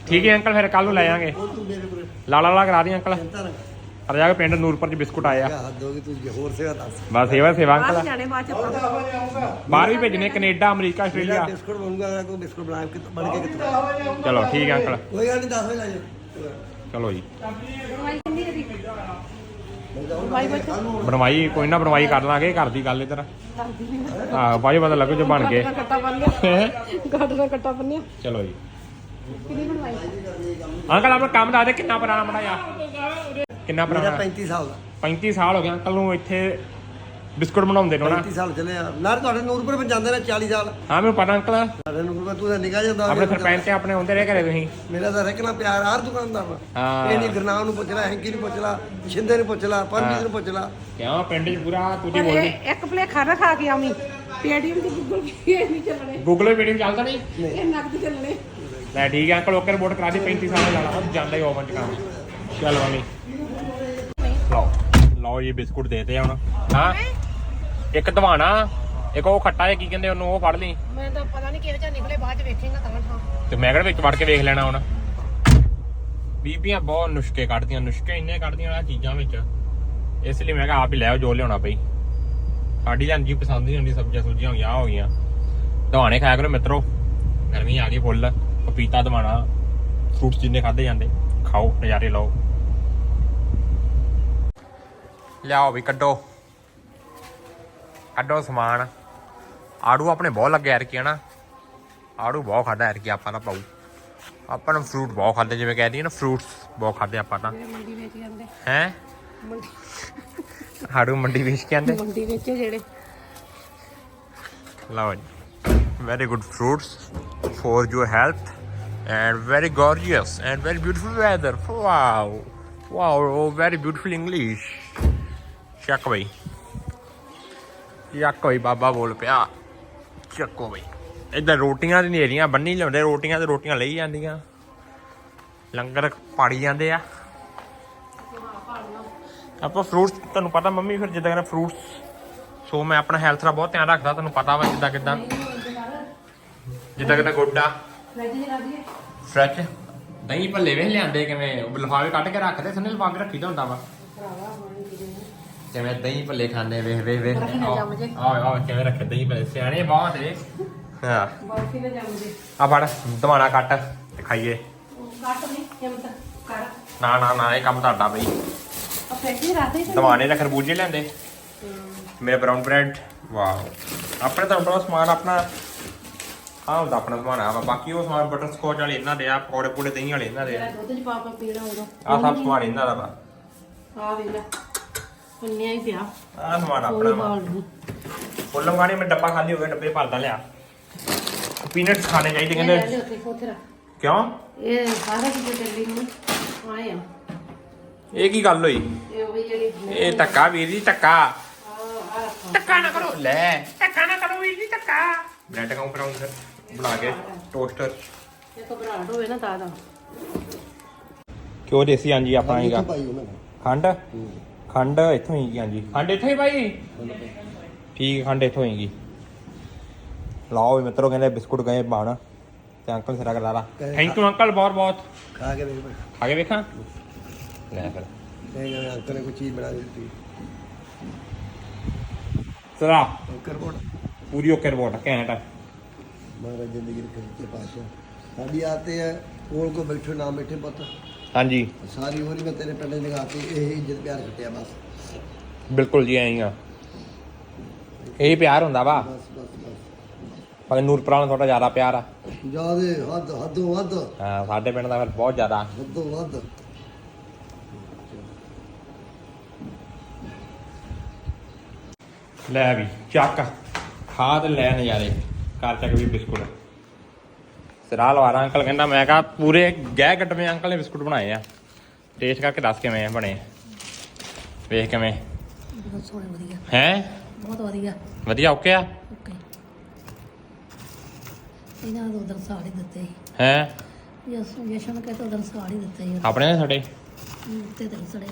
ਠੀਕ ਹੈ ਅੰਕਲ ਫਿਰ ਕੱਲ ਨੂੰ ਲੈ ਜਾਾਂਗੇ ਉਹ ਤੂੰ ਮੇਰੇ ਕੋਲ ਲਾਲਾ ਵਾਲਾ ਕਰਾ ਦੀ ਅੰਕਲ। ਚਿੰਤਾ ਨਾ ਕਰ ਕਰ ਜਾ ਕੇ ਪਿੰਡ ਨੂਰਪੁਰ ਚ ਬਿਸਕੁਟ ਆਏ ਆ। ਕਿਆ ਹੱਦ ਹੋ ਗਈ ਤੂੰ ਜੇ ਹੋਰ ਸੇਵਾ ਦੱਸ ਬਸ ਸੇਵਾ ਸੇਵਾ ਬਾਹਰ ਅੰਕਲ ਜਾਣੇ ਬਾਅਦ ਚ ਆਪਾਂ। ਬਾਹਰ ਵੀ ਭੇਜਨੇ ਕੈਨੇਡਾ ਅਮਰੀਕਾ ਮੇਰਾ ਆਸਟ੍ਰੇਲੀਆ ਬਿਸਕੁਟ ਬਣੂਗਾ ਕੋਈ ਬਿਸਕੁਟ ਬਣਾ ਕੇ ਬਣ ਕੇ ਕਿਤੋਂ ਚਲੋ ਠੀਕ ਹੈ ਅੰਕਲ। ਕੋਈ ਗੱਲ ਨਹੀਂ 10 ਵਜੇ ਲੈ ਜਾ ਚਲੋ ਜੀ। ਦਵਾਈ ਕਿੰਨੀ ਕਦੀ ਬੱਚ ਬਣਵਾਈ ਕੋਈ ਨਾ ਬਣਵਾਈ ਕਰ ਲਾਂਗੇ ਘਰ ਦੀ ਗੱਲ ਇਧਰ। ਆਹ ਬਾਈ ਪਤਾ ਲੱਗੂ ਜੋ ਬਣ ਗਏ। ਕੱਟਾ ਗੱਡ ਦਾ ਕੱਟਾ ਬੰਨਿਆ ਚਲੋ ਜੀ। ਕਿੰਨੀ ਬਣਵਾਈ? ਅੰਕਲ ਆਪਣਾ ਕੰਮ ਦੱਸ ਦੇ ਕਿੰਨਾ ਪੁਰਾਣਾ ਬਣਾਇਆ? ਕਿੰਨਾ ਮੇਰਾ ਪੁਰਾਣਾ 35 ਸਾਲ ਦਾ। 35 ਸਾਲ ਹੋ ਗਏ ਅੰਕਲ ਨੂੰ ਇੱਥੇ ਬਿਸਕੁਟ ਬਣਾਉਂਦੇ ਨੂੰ ਨਾ 35 ਸਾਲ ਚੱਲੇ ਆ। ਨਾ ਤੁਹਾਡੇ ਨੂਰਪੁਰ ਪਹੁੰਚ ਜਾਂਦੇ ਨੇ 40 ਸਾਲ। ਹਾਂ ਮੈਨੂੰ ਪਤਾ ਅੰਕਲ ਤੁਹਾਡੇ ਨੂਰਪੁਰ ਤੂੰ ਤਾਂ ਨਿਕਾ ਜਾਂਦਾ ਆਪਣੇ ਸਰਪੰਚ ਤੇ ਆਪਣੇ ਹੁੰਦੇ ਰਹੇ ਘਰੇ ਤੁਸੀਂ। ਮੇਰਾ ਤਾਂ ਰਕਨਾ ਪਿਆਰ ਹਰ ਦੁਕਾਨਦਾਰ ਨਾਲ ਹਾਂ। ਇਹ ਨਹੀਂ ਗਰਨਾਮ ਨੂੰ ਪੁੱਛ ਲੈ ਹੈਂਕੀ ਨੂੰ ਪੁੱਛ ਲੈ ਸ਼ਿੰਦੇ ਨੂੰ ਪੁੱਛ ਲੈ ਪਰਮਜੀਤ ਨੂੰ ਪੁੱਛ ਲੈ। ਕਿਉਂ? ਪਿੰਡ 'ਚ ਪੂਰਾ ਤੂੰ ਪਰ ਬੋਲਦੀ। ਇੱਕ ਪਲੇ ਖਾਣਾ ਖਾ ਕੇ ਆਵੀਂ। ਪੇਡੀਐਮ ਦੀ ਗੂਗਲ ਪੇ ਨਹੀਂ ਚੱਲਣੇ। ਗੂਗਲ ਵੀਡੀਓ ਚੱਲਦਾ ਨਹੀਂ? ਇਹ ਨਕਦ ਚੱਲਣੇ। ਲੈ ਠੀਕ ਹੈ ਅੰਕਲ ਓਕੇ ਰਿਪੋਰਟ ਕਰਾ ਦੀ 35 ਸਾਲ ਦਾ ਜਾਣਾ ਜਾਂਦਾ ਹੀ ਓਵਨ 'ਚ ਕੰਮ। ਚੱਲ ਮੰਮੀ ਲਓ। ਲਓ ਜੀ ਬਿਸਕੁਟ ਦੇਤੇ ਹੁਣ। ਹਾਂ? ਇੱਕ ਦਵਾਣਾ ਇੱਕ ਉਹ ਖੱਟਾ ਜਿਹਾ ਕੀ ਕਹਿੰਦੇ ਉਹਨੂੰ ਉਹ ਫੜ ਲਈ। ਮੈਂ ਤਾਂ ਪਤਾ ਨਹੀਂ ਕਿਹੋ ਜਿਹਾ ਨਿਕਲੇ ਬਾਅਦ ਚ ਵੇਖੇਗਾ ਤਾਂ ਠਾਂ। ਤੇ ਮੈਂ ਕਿਹੜਾ ਵਿੱਚ ਵੜ ਕੇ ਵੇਖ ਲੈਣਾ ਹੁਣ। ਬੀਬੀਆਂ ਬਹੁਤ ਨੁਸਖੇ ਕੱਢਦੀਆਂ ਨੁਸਖੇ ਇੰਨੇ ਕੱਢਦੀਆਂ ਆ ਚੀਜ਼ਾਂ ਵਿੱਚ। ਇਸ ਲਈ ਮੈਂ ਕਿਹਾ ਆਪ ਹੀ ਲੈ ਆਓ ਜੋ ਲਿਆਉਣਾ ਪਈ ਸਾਡੀ ਲੈਂਦੀ ਪਸੰਦ ਨਹੀਂ ਹੁੰਦੀ ਸਬਜ਼ੀਆਂ ਸੁਬਜ਼ੀਆਂ ਹੋ ਗਈਆਂ ਹੋ ਗਈਆਂ। ਦਵਾਣੇ ਖਾਇਆ ਕਰੋ ਮਿੱਤਰੋ ਗਰਮੀ ਆ ਗਈ ਫੁੱਲ। ਪਪੀਤਾ ਦਵਾਣਾ ਫਰੂਟਸ ਜਿੰਨੇ ਖਾਦੇ ਜਾਂਦੇ ਖਾਓ ਨਜ਼ਾਰੇ ਲਓ। ਲਿਆਓ ਵੀ ਕੱਢੋ। ਕੱਢੋ ਸਮਾਨ। ਆੜੂ ਆਪਣੇ ਬਹੁਤ ਲੱਗੇ ਯਾਰ ਕੀ ਹਨਾ? ਆੜੂ ਬਹੁਤ ਖਾਦਾ ਯਾਰ ਕੀ ਆਪਾਂ ਤਾਂ ਪਾਉ ਆਪਾਂ ਨੂੰ ਫਰੂਟ ਬਹੁਤ ਖਾਦੇ ਜਿਵੇਂ ਕਹਿ ਦਈਏ ਨਾ ਫਰੂਟਸ ਬਹੁਤ ਖਾਦੇ ਆਪਾਂ ਤਾਂ। ਮੰਡੀ ਵੇਚ ਜਾਂਦੇ। ਹੈ? ਆੜੂ ਮੰਡੀ ਵੇਚ ਕੇ ਆਂਦੇ ਮੰਡੀ ਵੇਚੇ ਜਿਹੜੇ। ਲਓ ਜੀ। Very good fruits for health and very gorgeous and very beautiful weather. Wow. Wow oh, very beautiful english. ਚੱਕ ਬਈ ਚੱਕ ਬਈ ਬਾਬਾ ਬੋਲ ਪਿਆ। ਚੱਕੋ ਬਈ। ਇੱਧਰ ਰੋਟੀਆਂ ਦੀ ਨੇਰੀਆਂ ਬੰਨੀ ਲਿਆਉਂਦੇ ਰੋਟੀਆਂ ਤੇ ਰੋਟੀਆਂ ਲਈ ਜਾਂਦੀਆਂ। ਲੰਗਰ ਪਾੜੀ ਜਾਂਦੇ ਆ। ਆਪਾਂ ਫਰੂਟਸ ਤੁਹਾਨੂੰ ਪਤਾ ਮੰਮੀ ਫਿਰ ਜਿੱਦਾਂ ਕਹਿੰਦਾ ਫਰੂਟਸ ਸੋ ਮੈਂ ਆਪਣਾ ਹੈਲਥ ਦਾ ਬਹੁਤ ਧਿਆਨ ਰੱਖਦਾ ਤੁਹਾਨੂੰ ਪਤਾ ਵਾ ਜਿੱਦਾਂ ਕਿਦਾਂ। ਜਿੱਦਾਂ ਕਿਦਾਂ ਗੋਡਾ। ਫਰੈਸ਼ ਦਹੀਂ ਭੱਲੇ ਵੇਖ ਲਿਆਂਦੇ ਕਿਵੇਂ ਲਿਫਾਫੇ ਕੱਢ ਕੇ ਰੱਖਦੇ ਸਨੇ ਲਿਫਾਫੇ ਰੱਖੀ ਦਾ ਹੁੰਦਾ ਵਾ। ਕਿਵੇਂ ਦਹੀਂ ਭੱਲੇ ਖਾਂਦੇ ਵੇਖ ਵੇਖ ਵੇਖ। ਨਾਲ ਜੰਮ ਜੇ। ਆਹ ਆਹ ਕਿਵੇਂ ਰੱਖੇ ਦਹੀਂ ਭੱਲੇ? ਸਿਆਣੇ ਬਹੁਤ ਏ। ਹਾਂ। ਬਰਫੀ ਨਾ ਜੰਮਦੇ ਆ ਫੜ ਦਵਾਣਾ ਕੱਟ ਤੇ ਖਾਈਏ। ਕੱਟ ਨਹੀਂ ਹਿੰਮਤ ਕਰ। ਨਾ ਨਾ ਨਾ ਇਹ ਕੰਮ ਤੁਹਾਡਾ ਬਈ। ਆ ਦਵਾਣੇ ਦਾ ਖਰਬੂਜੇ ਲੈਂਦੇ ਮੇਰੇ ਬਰਾਊਨ ਬ੍ਰੈਡ ਵਾਓ। ਆਪਣੇ ਤਾਂ ਆਪਣਾ ਸਮਾਨ ਆਪਣਾ ਆਹ ਹੁੰਦਾ ਆਪਣਾ ਸਮਾਨ ਆ। ਬਾਕੀ ਉਹ ਸਮਾਨ ਬਟਰ ਸਕੋਚ ਵਾਲੇ ਇਹਨਾਂ ਦੇ ਆ ਪਕੌੜੇ ਪੂੜੇ ਦਹੀਂ ਵਾਲੇ ਇਹਨਾਂ ਦੇ ਆ। ਦੁੱਧ ਚ ਪਾ ਪਾ ਪੀਣਾ ਉਦੋਂ। ਆਹ ਸਭ ਸਮਾਨ ਇਹਨਾਂ ਦਾ ਵਾ। ਆ ਵੇ ਲੈ ਇੰਨਿਆ ਹੀ ਪਿਆ। ਆਹ ਸਮਾਨ ਆਪਣਾ ਵਾ। ਫੁੱਲ ਮੰਗਾਣੀ ਮੈਂ ਡੱਬਾ ਖਾਲੀ ਹੋ ਗਿਆ ਡੱਬੇ ਭਰਦਾ ਲਿਆ। ਪੀਨਟਸ ਖਾਣੇ ਚਾਹੀਦੇ ਇਹ ਲੈ ਕਹਿੰਦੇ ਲਿਓ ਉੱਥੇ ਉੱਥੇ ਰੱਖ। ਕਿਉਂ? ਇਹ ਸਾਰਾ ਚੀਜ਼ ਚੱਲੀ ਨੂੰ ਆਏ ਆ। ਇਹ ਕੀ ਗੱਲ ਹੋਈ? ਇਹ ਉਹ ਵੀ ਜਿਹੜੀ ਇਹ ਧੱਕਾ ਵੀਰ ਜੀ ਧੱਕਾ। ਆ ਆ ਧੱਕਾ ਨਾ ਕਰੋ। ਲੈ ਧੱਕਾ ਨਾ ਕਰੋ ਵੀਰ ਜੀ ਧੱਕਾ। ਬ੍ਰੈਡ ਕਾਉਂ ਕਰਾਉਂ ਫਿਰ ਬਣਾ ਕੇ ਟੋਸਟਰ ਇਹ ਘਬਰਾਹਟ ਹੋਵੇ ਨਾ ਤਾਂ ਦਾ ਕਿਉਂ ਦੇਸੀ ਹਾਂਜੀ ਆਪਣਾ ਹੀਗਾ। ਖੰਡ? ਖੰਡ ਇੱਥੋਂ ਹੀ ਹਾਂਜੀ। ਖੰਡ ਇੱਥੋਂ ਹੀ ਭਾਈ ਠੀਕ ਖੰਡ ਇੱਥੋਂ ਹੀਗੀ। ਲਾਓ ਵੀ ਮਿੱਤਰੋ ਕਹਿੰਦੇ ਬਿਸਕੁਟ ਗਏ ਬਣ ਤੇ ਅੰਕਲ ਸਿਰਾ ਕਰ ਲਾ ਥੈਂਕ ਯੂ ਅੰਕਲ ਬਹੁਤ ਬਹੁਤ। ਖਾ ਕੇ ਦੇਖ ਖਾ ਕੇ ਵੇਖਾਂ? ਲੈ ਫਿਰ। ਇਹ ਅੰਕਲ ਨੇ ਕੋਈ ਚੀਜ਼ ਬਣਾ ਦਿੱਤੀ। ਸਿਰਾ। ਕੋਲ ਪੂਰੀ ਓਕੇ ਰਿਪੋਰਟ ਘੈਂਟ। ਮਹਾਰਾਜ ਜ਼ਿੰਦਗੀ ਦੇ ਪਾਸ਼ਾ ਸਾਡੀ ਆਤੇ ਹੈ ਕੋਲ ਕੋ ਬੈਠੋ ਨਾ ਬੈਠੇ ਪੁੱਤ। ਹਾਂਜੀ। ਸਾਰੀ ਹੋਰੀ ਮੈਂ ਤੇਰੇ ਪਿੰਡ ਲਗਾ ਕੇ ਇਹ ਇੱਜ਼ਤ ਪਿਆਰ ਕੱਟਿਆ ਬਸ। ਬਿਲਕੁਲ ਜੀ ਐਂ ਹੀ ਆ। ਇਹ ਪਿਆਰ ਹੁੰਦਾ ਵਾ। ਬਸ ਬਸ ਬਸ। ਪਰ ਨੂਰਪੁਰਾ ਨਾਲ ਥੋੜਾ ਜ਼ਿਆਦਾ ਪਿਆਰ ਆ। ਜਿਆਦੇ ਹੱਦ ਹੱਦੋਂ ਵੱਧ। ਹਾਂ ਸਾਡੇ ਪਿੰਡ ਦਾ ਫਿਰ ਬਹੁਤ ਜ਼ਿਆਦਾ। ਹੱਦੋਂ ਵੱਧ। ਲੈ ਵੀ ਚੱਕ। ਖਾ ਤੇ ਲੈ ਨਜ਼ਾਰੇ। ਘਰ ਚੱਕ ਵੀ ਬਿਸਕੁਟ। ਸਿਰਾ ਲਵਾਰਾ ਅੰਕਲ ਕਹਿੰਦਾ ਮੈਂ ਕਹਾ ਪੂਰੇ ਗਹਿ ਗੱਟਵੇਂ ਅੰਕਲ ਨੇ ਬਿਸਕੁਟ ਬਣਾਏ ਆ। ਟੇਸਟ ਕਰਕੇ ਦੱਸ ਕਿਵੇਂ ਆ ਬਣੇ। ਵੇਖ ਕਿਵੇਂ। ਬਹੁਤ ਸੋਹਣੇ ਵਧੀਆ। ਹੈ? ਬਹੁਤ ਵਧੀਆ। ਵਧੀਆ ਓਕੇ ਆ? ਓਕੇ ਇਹਨਾਂ ਨੂੰ ਉਧਰ ਸਾੜੀ ਦਿੱਤੇ ਹੈ? ਯਸ ਯਸ਼ਨ ਕੇ ਤਾਂ ਉਧਰ ਸਾੜੀ ਦਿੱਤੇ ਸੀ। ਆਪਣੇ ਨੇ ਸਾਡੇ? ਤੇ ਤੇ ਸੜੇ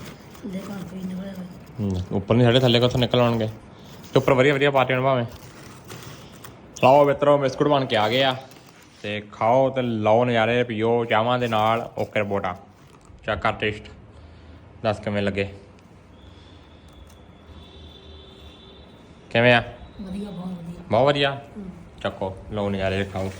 ਘਰ ਉੱਪਰ ਨਹੀਂ ਸਾਡੇ ਥੱਲੇ ਕਿੱਥੋਂ ਨਿਕਲ ਆਉਣਗੇ? ਤੇ ਉੱਪਰ ਵਧੀਆ ਵਧੀਆ ਪਾਰਟੀ ਹੋਣ ਭਾਵੇਂ ਲਾਓ ਮਿੱਤਰੋ ਬਿਸਕੁਟ ਬਣ ਕੇ ਆ ਗਏ ਆ। ਤੇ ਖਾਓ ਤੇ ਲਾਓ ਨਜ਼ਾਰੇ ਪੀਓ ਚਾਹਾਂ ਦੇ ਨਾਲ। ਓਕੇ ਰਿਪੋਰਟਾ। ਚੈੱਕ ਕਰ ਟੇਸਟ। ਦੱਸ ਕਿਵੇਂ ਲੱਗੇ? ਕਿਵੇਂ ਆ? ਵਧੀਆ ਬਹੁਤ ਵਧੀਆ। ਬਹੁਤ ਵਧੀਆ? ਚੱਕੋ ਲਓ ਨਜ਼ਾਰੇ ਖਾਓ।